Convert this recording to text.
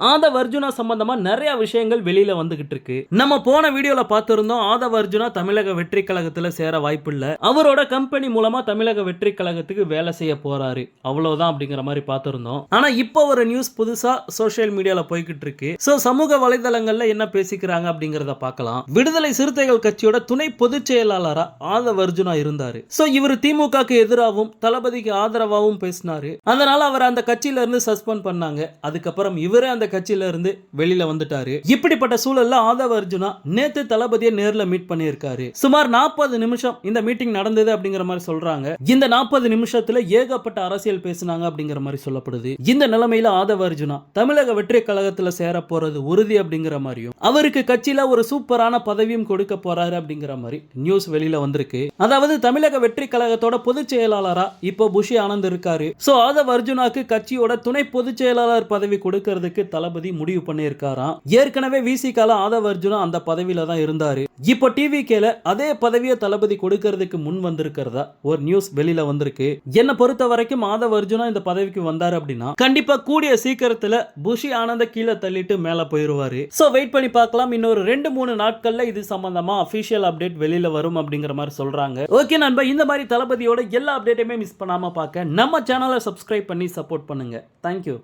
ஆதவ் அர்ஜுனா சம்பந்தமா நிறைய விஷயங்கள் வெளியில வந்துகிட்டு இருக்கு. நம்ம போன வீடியோல பாத்திருந்தோம் ஆதவ் அர்ஜுனா தமிழக வெற்றி கழகத்துல சேர வாய்ப்பு இல்ல அவரோட கம்பெனி மூலமா தமிழக வெற்றி கழகத்துக்கு வேலை செய்ய போறாரு. அவ்வளவுதான் அப்படிங்கிற மாதிரி பார்த்திருந்தோம். ஆனா இப்போ ஒரு நியூஸ் புதுசா சோஷியல் மீடியால போய்கிட்டு இருக்கு. சோ சமூக வலைதளங்கள்ல என்ன பேசிக்கிறாங்க அப்படிங்கறத பார்க்கலாம். விடுதலை சிறுத்தைகள் கட்சியோட துணை பொதுச் செயலாளரா ஆதவ் அர்ஜுனா இருந்தாரு. சோ இவர் திமுகக்கு எதிராகவும் தளபதிக்கு ஆதரவாகவும் பேசினாரு. அதனால அவர் அந்த கட்சியில இருந்து சஸ்பெண்ட் பண்ணாங்க. அதுக்கப்புறம் இவரே அந்த கட்சியில இருந்து வெளியில வந்துட்டாரு. இப்படிப்பட்ட சூழல்ல ஆதவ அர்ஜுனா நேத்து தளபதியை நேர்ல மீட் பண்ணியிருக்காரு. சுமார் நாற்பது நிமிஷம் இந்த மீட்டிங் நடந்தது அப்படிங்கிற மாதிரி சொல்றாங்க. இந்த நாற்பது நிமிஷத்துல ஏகப்பட்ட அரசியல் பேசினாங்க அப்படிங்கிற மாதிரி சொல்லப்படுது. இந்த நிலைமையில ஆதவ அர்ஜுனா தமிழக வெற்றி கழகத்துல சேர போறது உறுதி அப்படிங்கிற மாதிரியும் அவருக்கு கட்சியில ஒரு சூப்பரான பதவியும் கொடுக்க போறாரு அப்படிங்கிற மாதிரி நியூஸ் வெளியில வந்திருக்கு. அதாவது தமிழக வெற்றி கழகத்தோட பொதுச் செயலாளரா இப்போ புஷி ஆனந்த் இருக்காரு. சோ ஆதவ் அர்ஜுனாக்கு கட்சியோட துணை பொதுச் செயலாளர் பதவி கொடுக்கறதுக்கு தளபதி முடிவு பண்ணியிருக்காராம். ஏற்கனவே விசிகால ஆதவ அர்ஜுனா அந்த பதவியில தான் இருந்தாரு. இப்போ டிவி கேல அதே பதவியை தளபதி கொடுக்கறதுக்கு முன் வந்திருக்கிறதா? ஒரு நியூஸ் வெளியில வந்திருக்கு. என்ன பொறுத்த வரைக்கும் ஆதவ் அர்ஜுனா இந்த பதவிக்கு வந்தாரு அப்படின்னா கண்டிப்பா கூடிய சீக்கிரத்துல புஷி ஆனந்த கீழே தள்ளிட்டு மேல போயிருவாரு. சோ வெயிட் பண்ணி பார்க்கலாம். இன்னொரு ரெண்டு மூணு நாட்கள்ல இது சம்பந்தமா அபிஷியல் அப்டேட் வெளியில வரும் அப்படிங்கிற மாதிரி சொல்றாங்க. ஓகே நண்பா இந்த மாதிரி தளபதியோட எல்லா அப்டேட்டையுமே மிஸ் பண்ணாம பார்க்க நம்ம சேனலை சப்ஸ்கிரைப் பண்ணி சப்போர்ட் பண்ணுங்க. தேங்க்யூ